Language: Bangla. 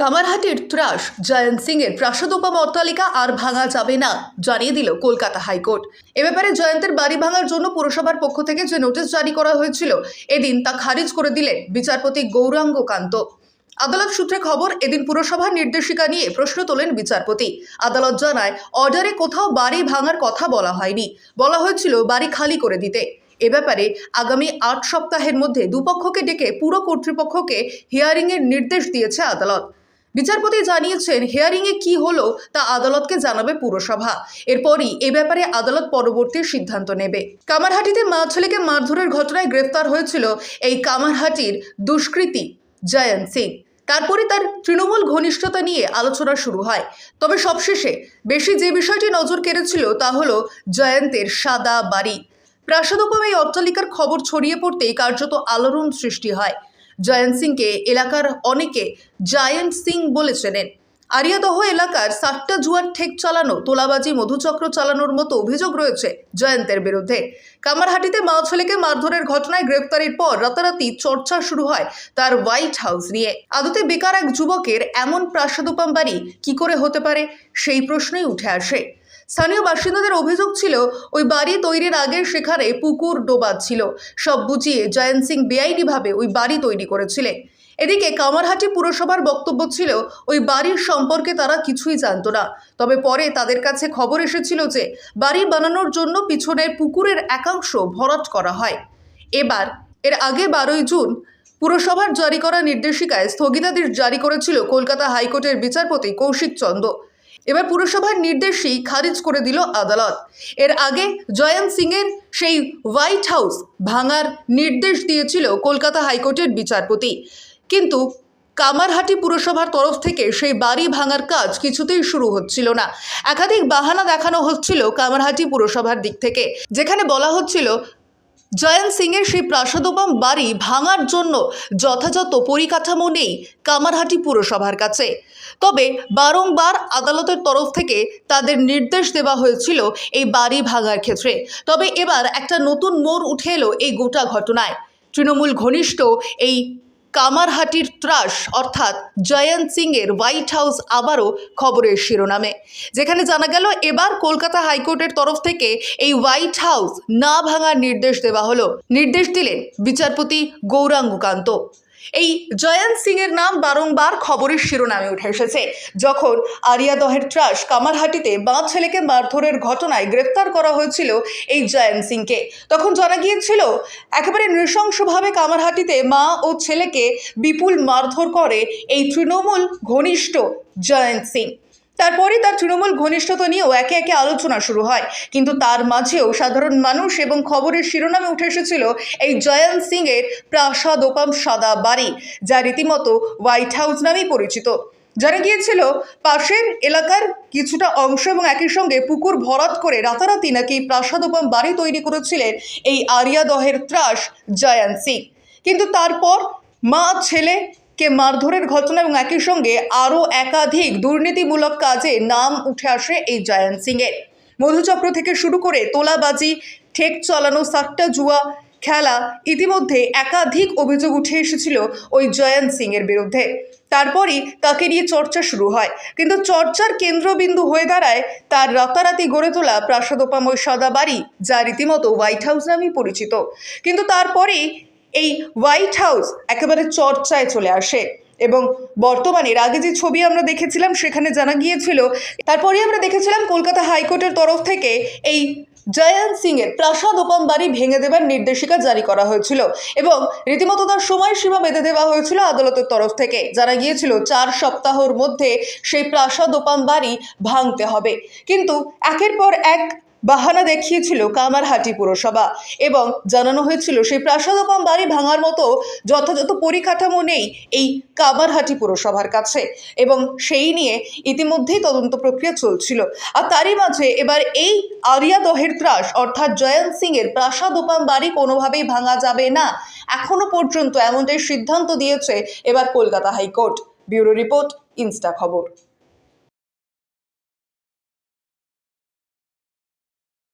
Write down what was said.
কামারহাটির ত্রাস, জয়ন্ত সিং এর প্রাসাদোপম অট্টালিকা আর ভাঙা যাবে না, জানিয়ে দিল কলকাতা হাইকোর্ট। এ ব্যাপারে জয়ন্তের বাড়ি ভাঙার জন্য পুরসভার পক্ষ থেকে যে নোটিশ জারি করা হয়েছিল, এদিন তা খারিজ করে দিলেন বিচারপতি গৌরাঙ্গ কান্ত। আদালত সূত্রে খবর, এদিন পুরসভার নির্দেশিকা নিয়ে প্রশ্ন তোলেন বিচারপতি। আদালত জানায়, অর্ডারে কোথাও বাড়ি ভাঙার কথা বলা হয়নি। বলা হয়েছিল, বাড়ি খালি করে দিতে। এ ব্যাপারে আগামী আট সপ্তাহের মধ্যে দুপক্ষকে ডেকে পুরো কর্তৃপক্ষকে হিয়ারিংয়ের নির্দেশ দিয়েছে আদালত। বিচারপতি জানিয়েছেন হিয়ারিংয়ে কি হলো তা আদালতকে জানাবে পুরসভা। এরপরই এ ব্যাপারে আদালত পরবর্তী সিদ্ধান্ত নেবে। কামারহাটিতে মা ছেলেকে মারধরের ঘটনায় গ্রেফতার হয়েছিল এই কামারহাটির দুষ্কৃতী জয়ন্ত সিং। তারপরে তার তৃণমূল ঘনিষ্ঠতা নিয়ে আলোচনা শুরু হয়। তবে সবশেষে বেশি যে বিষয়টি নজর কেড়েছিল তা হলো জয়ন্তের সাদা বাড়ি। প্রাসাদোপম এই অট্টালিকার খবর ছড়িয়ে পড়তেই কার্যত আলোড়ন সৃষ্টি হয়। জয়ন্ত সিংকে এলাকার অনেকে জায়েন্ট সিং বলে চেনেন। আরিয়াদহ এলাকার সাতটা জুয়ার ঠেক চালানো, তোলাবাজি, মধুচক্র চালানোর মতো অভিযোগ রয়েছে জয়ন্তের বিরুদ্ধে। কামারহাটিতে মা ছেলেকে মারধরের ঘটনায় গ্রেপ্তারের পর রাতারাতি চর্চা শুরু হয় তার হোয়াইট হাউস নিয়ে। আদতে বেকার এক যুবকের এমন প্রাসাদোপাম বাড়ি কি করে হতে পারে? সেই প্রশ্নই উঠে আসে। স্থানীয় বাসিন্দাদের অভিযোগ ছিল, ওই বাড়ি তৈরির আগে সেখানে পুকুর ডোবা ছিল। সব বুঝিয়ে জয়ন্ত সিং বেআইনিভাবে ওই বাড়ি তৈরি করেছিলেন। এদিকে কামারহাটি পুরসভার বক্তব্য ছিল, ওই বাড়ির সম্পর্কে তারা কিছুই জানতো না। তবে পরে তাদের কাছে খবর এসেছিল যে, বাড়ি বানানোর জন্য পিছনের পুকুরের একাংশ ভরাট করা হয়। এবার, এর আগে বারোই জুন, পুরসভার জারি করা নির্দেশিকায় স্থগিতাদেশ জারি করেছিল কলকাতা হাইকোর্টের বিচারপতি কৌশিক চন্দ এবার পুরসভার নির্দেশই খারিজ করে দিল আদালত। এর আগে জয়ন্ত সিংয়ের সেই হোয়াইট হাউস ভাঙার নির্দেশ দিয়েছিল কলকাতা হাইকোর্টের বিচারপতি। কিন্তু কামারহাটি পুরসভার তরফ থেকে সেই বাড়ি ভাঙার কাজ কিছুতেই শুরু হচ্ছিল না। একাধিক বাহানা দেখানো হচ্ছিল কামারহাটি পুরসভার দিক থেকে, যেখানে বলা হচ্ছিল জয়ন্ত সিংয়ের সেই প্রাসাদোপম বাড়ি ভাঙার জন্য যথাযথ পরিকাঠামো নেই কামারহাটি পুরসভার কাছে। তবে বারংবার আদালতের তরফ থেকে তাদের নির্দেশ দেওয়া হয়েছিল এই বাড়ি ভাঙার ক্ষেত্রে। তবে এবার একটা নতুন মোড় উঠে এলো এই গোটা ঘটনায়। তৃণমূল ঘনিষ্ঠ এই কামারহাটির ত্রাস, অর্থাৎ জয়ন্ত সিংয়ের হোয়াইট হাউস আবারও খবরের শিরোনামে। যেখানে জানা গেল, এবার কলকাতা হাইকোর্টের তরফ থেকে এই হোয়াইট হাউস না ভাঙার নির্দেশ দেওয়া হলো। নির্দেশ দিলেন বিচারপতি গৌরাঙ্গ কান্ত এই জয়ন্ত সিং এর নাম বারংবার খবরের শিরোনামে উঠে এসেছে। যখন আরিয়া দহের ট্রাস কামারহাটিতে বাঁ ছেলেকে মারধরের ঘটনায় গ্রেপ্তার করা হয়েছিল এই জয়ন্ত সিংকে, তখন জানা গিয়েছিল, একেবারে নৃশংসভাবে কামারহাটিতে মা ও ছেলেকে বিপুল মারধর করে এই তৃণমূল ঘনিষ্ঠ জয়ন্ত সিং। তারপরে তার তৃণমূল ঘনিষ্ঠতা নিয়েও একে একে আলোচনা শুরু হয়। কিন্তু তার মাঝেও সাধারণ মানুষ এবং খবরের শিরোনামে উঠে এসেছিল এই জয়ন্ত সিং এর প্রাসাদ ওপাম সাদা বাড়ি, যা রীতিমতো হোয়াইট হাউস নামেই পরিচিত। জানা গিয়েছিল, পাশের এলাকার কিছুটা অংশ এবং একই সঙ্গে পুকুর ভরাট করে রাতারাতি নাকি প্রাসাদোপম বাড়ি তৈরি করেছিলেন এই আরিয়াদহের ত্রাস জয়ন্ত সিং। কিন্তু তারপর মা, ছেলে কে মারধরের ঘটনা এবং একই সঙ্গে আরও একাধিক দুর্নীতিমূলক কাজে নাম উঠে আসে এই জয়ন্ত সিংয়ের। মধুচক্র থেকে শুরু করে তোলাবাজি, ঠেক চালানো সাট্টা জুয়া, খেলা ইতিমধ্যে একাধিক অভিযোগ উঠে এসেছিল ওই জয়ন্ত সিংয়ের বিরুদ্ধে। তারপরই তাকে নিয়ে চর্চা শুরু হয়। কিন্তু চর্চার কেন্দ্রবিন্দু হয়ে দাঁড়ায় তার রাতারাতি গড়ে তোলা প্রাসাদোপাময় সাদা বাড়ি যা রীতিমতো হোয়াইট হাউস নামেই পরিচিত। কিন্তু তারপরেই এই হোয়াইট হাউস একেবারে চর্চায় চলে আসে। এবং বর্তমানে আগে যে ছবি আমরা দেখেছিলাম, সেখানে জানা গিয়েছিল, তারপরে আমরা দেখেছিলাম কলকাতা হাইকোর্টের তরফ থেকে এই জয়ন্ত সিংয়ের প্রাসাদ ওপাম বাড়ি ভেঙে দেবার নির্দেশিকা জারি করা হয়েছিল এবং রীতিমতো তার সময়সীমা বেঁধে দেওয়া হয়েছিল আদালতের তরফ থেকে। জানা গিয়েছিল, চার সপ্তাহর মধ্যে সেই প্রাসাদ ওপাম বাড়ি ভাঙতে হবে। কিন্তু একের পর এক বাহানা দেখিয়েছিল কামারহাটি পুরসভা এবং জানানো হয়েছিল সেই প্রাসাদোপম বাড়ি ভাঙার মতো যথাযথ পরিকাঠামো নেই এই কামারহাটি পুরসভার কাছে এবং সেই নিয়ে ইতিমধ্যেই তদন্ত প্রক্রিয়া চলছিল। আর তারই মাঝে এবার এই আরিয়া দহের ত্রাস অর্থাৎ জয়ন্ত সিংয়ের প্রাসাদোপাম বাড়ি কোনোভাবেই ভাঙা যাবে না। এখনও পর্যন্ত এমনটাই সিদ্ধান্ত দিয়েছে এবার Kolkata high court. Bureau report, insta খবর।